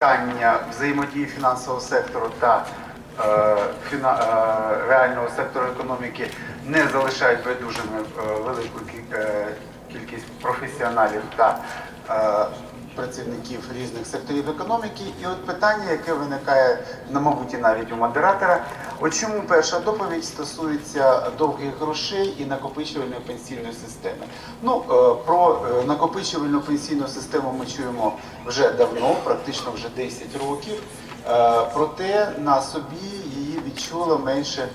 питання взаємодії фінансового сектору та е, фіна- е, реального сектору економіки не залишають байдужими е, велику е, кількість професіоналів та е, працівників різних секторів економіки. І от питання, яке виникає, на мабуть, і навіть у модератора. От чому перша доповідь стосується довгих грошей і накопичувальної пенсійної системи? Ну е, про е, накопичувальну пенсійну систему ми чуємо вже давно, практично вже 10 років. Е, Проте на собі її відчуло менше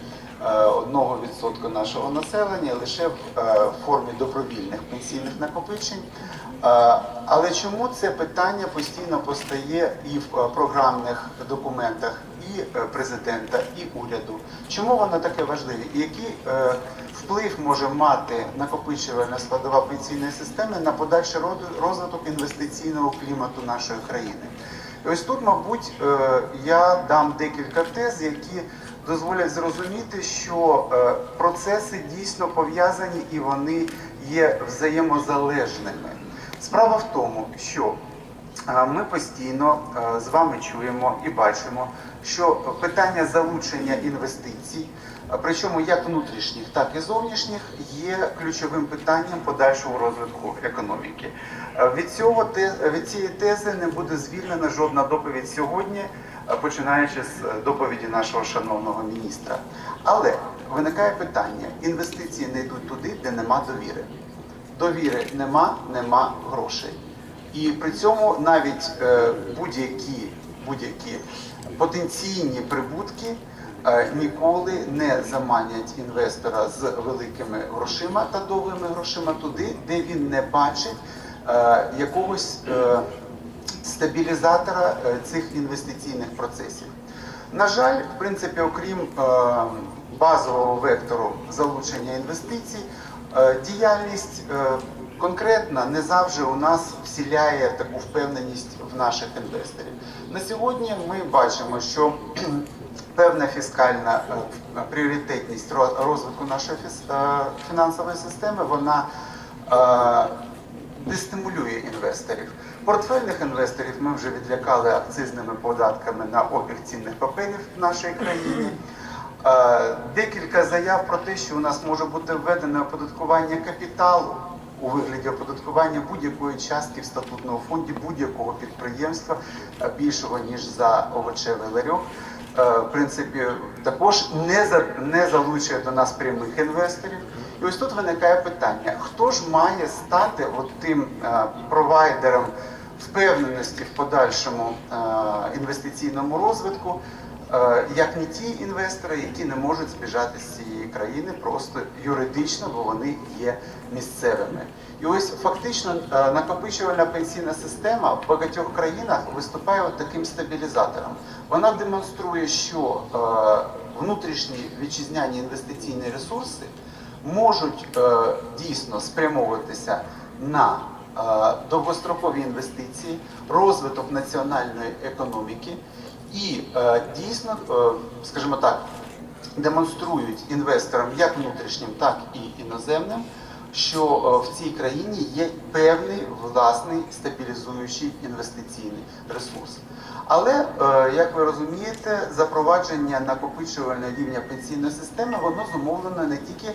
1% нашого населення лише в е, формі добровільних пенсійних накопичень. Е, Але чому це питання постійно постає і в е, програмних документах і президента, і уряду? Чому воно таке важливе? І який вплив може мати накопичувальна складова пенсійної системи на подальший розвиток інвестиційного клімату нашої країни? І ось тут, мабуть, я дам декілька тез, які дозволять зрозуміти, що е, процеси дійсно пов'язані і вони є взаємозалежними. Справа в тому, що е, ми постійно е, з вами чуємо і бачимо, що питання залучення інвестицій, причому як внутрішніх, так і зовнішніх, є ключовим питанням подальшого розвитку економіки. Від цього від цієї тези не буде звільнена жодна доповідь сьогодні, починаючи з е, доповіді нашого шановного міністра. Але виникає питання: інвестиції не йдуть туди, де нема довіри. Довіри нема, нема грошей. І при цьому навіть е, будь-які будь-які потенційні прибутки е, ніколи не заманять інвестора з великими грошима та довгими грошима туди, де він не бачить е, якогось е, стабілізатора е, цих інвестиційних процесів. На жаль, в принципі, окрім е, базового вектору залучення інвестицій, е, діяльність конкретна не завжди у нас вселяє таку впевненість в наших інвесторів. На сьогодні ми бачимо, що певна фіскальна пріоритетність розвитку нашої фінансової системи вона дестимулює інвесторів. Портфельних інвесторів ми вже відлякали акцизними податками на обіг цінних паперів в нашій країні. Е, Декілька заяв про те, що у нас може бути введене оподаткування капіталу у вигляді оподаткування будь-якої частки в статутному фонді будь-якого підприємства е, більшого ніж за овочевий ларьок. Е, В принципі, також не за не залучує до нас прямих інвесторів. І ось тут виникає питання: хто ж має стати от тим провайдером впевненості в подальшому е, інвестиційному розвитку, е, як не ті інвестори, які не можуть збіжати з цієї країни просто юридично, бо вони є місцевими. І ось фактично е, накопичувальна пенсійна система в багатьох країнах виступає от таким стабілізатором. Вона демонструє, що внутрішні вітчизняні інвестиційні ресурси можуть дійсно спрямовуватися на довгострокові інвестиції, розвиток національної економіки і е, дійсно, е, скажімо так, демонструють інвесторам як внутрішнім, так і іноземним, що е, в цій країні є певний власний стабілізуючий інвестиційний ресурс. Але, як ви розумієте, запровадження накопичувального рівня пенсійної системи воно зумовлено не тільки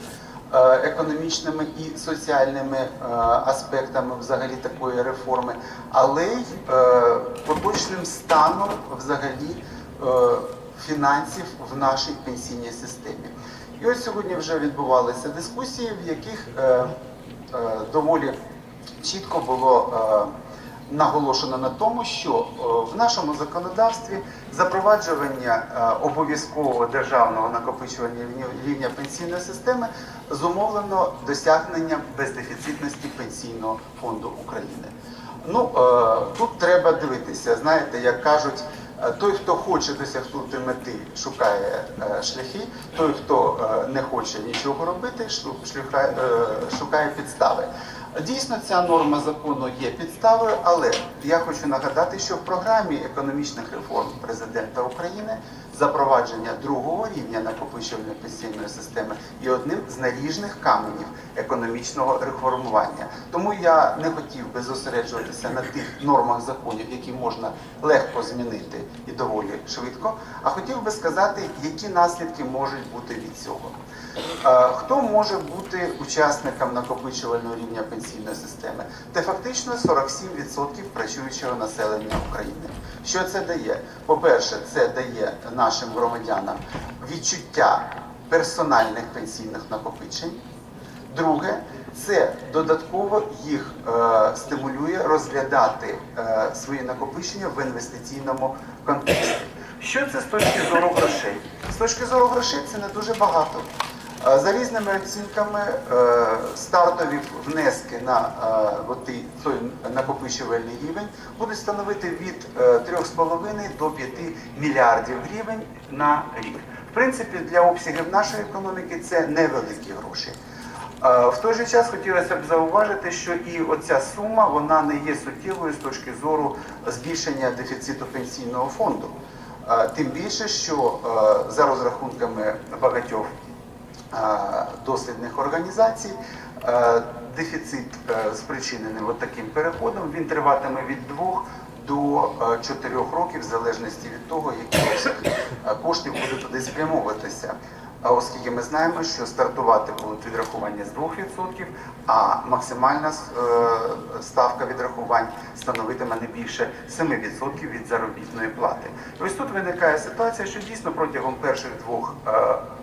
економічними і соціальними е, аспектами взагалі такої реформи, але й е, поточним станом взагалі е, фінансів в нашій пенсійній системі. І ось сьогодні вже відбувалися дискусії, в яких е, е, доволі чітко було е, наголошено на тому, що е, в нашому законодавстві запроваджування е, обов'язкового державного накопичування рівня- пенсійної системи зумовлено досягненням бездефіцитності пенсійного фонду України. Ну е, тут треба дивитися, знаєте, як кажуть. Той, хто хоче досягнути мети, шукає шляхи. Той, хто не хоче нічого робити, шукає підстави. Дійсно, ця норма закону є підставою, але я хочу нагадати, що в програмі економічних реформ президента України запровадження другого рівня накопичувальної пенсійної системи є одним з наріжних каменів економічного реформування. Тому я не хотів би зосереджуватися на тих нормах законів, які можна легко змінити і доволі швидко, а хотів би сказати, які наслідки можуть бути від цього. Е, Хто може бути учасником накопичувального рівня пенсійної системи? Це фактично 47% працюючого населення України. Що це дає? По-перше, це дає нашим громадянам відчуття персональних пенсійних накопичень. Друге, це додатково їх е, стимулює розглядати е, свої накопичення в інвестиційному контексті. Що це з точки зору грошей? З точки зору грошей це не дуже багато. Е, За різними оцінками е, стартові внески на е, той накопичувальний рівень будуть становити від е, 3,5 до 5 мільярдів гривень на рік. В принципі, для обсягів нашої економіки це невеликі гроші. Е, В той же час хотілося б зауважити, що і оця сума вона не є суттєвою з точки зору збільшення дефіциту пенсійного фонду. Е, Тим більше, що е, за розрахунками багатьох е, дослідних організацій е, дефіцит е, спричинений от таким переходом він триватиме від 2 до 4 років, в залежності від того, які е, коштів будуть туди спрямовуватися. Оскільки ми знаємо, що стартувати будуть відрахування з 2%, а максимальна е, ставка відрахувань становитиме не більше 7% від заробітної плати. І ось тут виникає ситуація, що дійсно протягом перших двох е,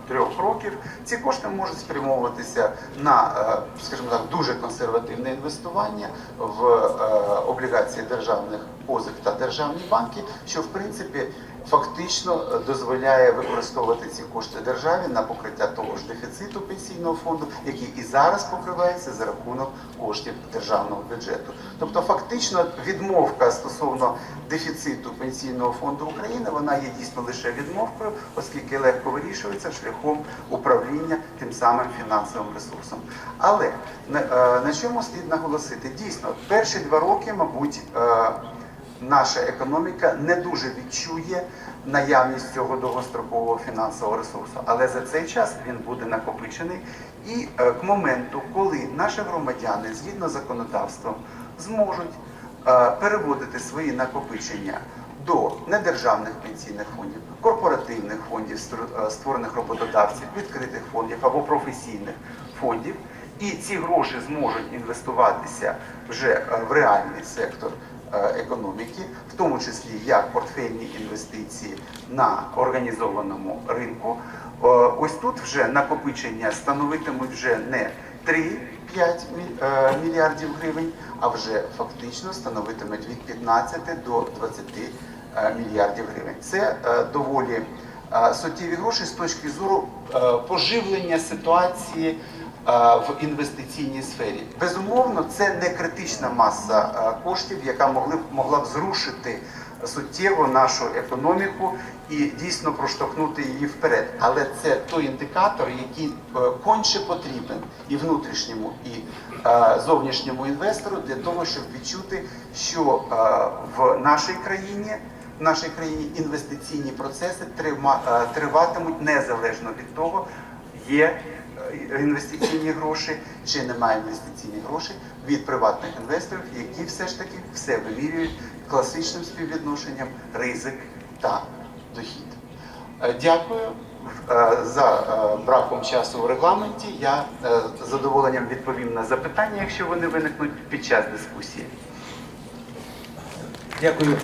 трьох років ці кошти можуть спрямовуватися на, е, скажімо так, дуже консервативне інвестування в е, облігації державних позик та державні банки, що в принципі фактично е, дозволяє використовувати ці кошти державі на покриття того ж дефіциту пенсійного фонду, який і зараз покривається за рахунок коштів державного бюджету. Тобто, фактично, відмовка стосовно дефіциту пенсійного фонду України вона є дійсно лише відмовкою, оскільки легко вирішується шляхом управління тим самим фінансовим ресурсом. Але на, е, чому слід наголосити? Дійсно, перші два роки, мабуть. е, наша економіка не дуже відчує наявність цього довгострокового фінансового ресурсу. Але за цей час він буде накопичений. І е, к моменту, коли наші громадяни згідно законодавством зможуть переводити свої накопичення до недержавних пенсійних фондів, корпоративних фондів, е, створених роботодавців, відкритих фондів або професійних фондів, і ці гроші зможуть інвестуватися вже е, в реальний сектор е, економіки, в тому числі як портфельні інвестиції на організованому ринку. Ось тут вже накопичення становитимуть вже не 3-5 е, мільярдів гривень, а вже фактично становитимуть від 15 до 20 е, мільярдів гривень. Це е, доволі е, суттєві гроші з точки зору е, поживлення ситуації е, в інвестиційній сфері. Безумовно, це не критична маса е, коштів, яка могли б могла б зрушити суттєво нашу економіку і дійсно проштовхнути її вперед. Але це той індикатор, який е, конче потрібен і внутрішньому, і е, зовнішньому інвестору для того, щоб відчути, що е, в нашій країні. В нашій країні інвестиційні процеси е, триватимуть незалежно від того, є е, інвестиційні гроші чи немає інвестиційних грошей від приватних інвесторів, які все ж таки все вимірюють класичним співвідношенням ризик та дохід. Е, Дякую. За браком часу в регламенті я з задоволенням відповім на запитання, якщо вони виникнуть під час дискусії. Дякую.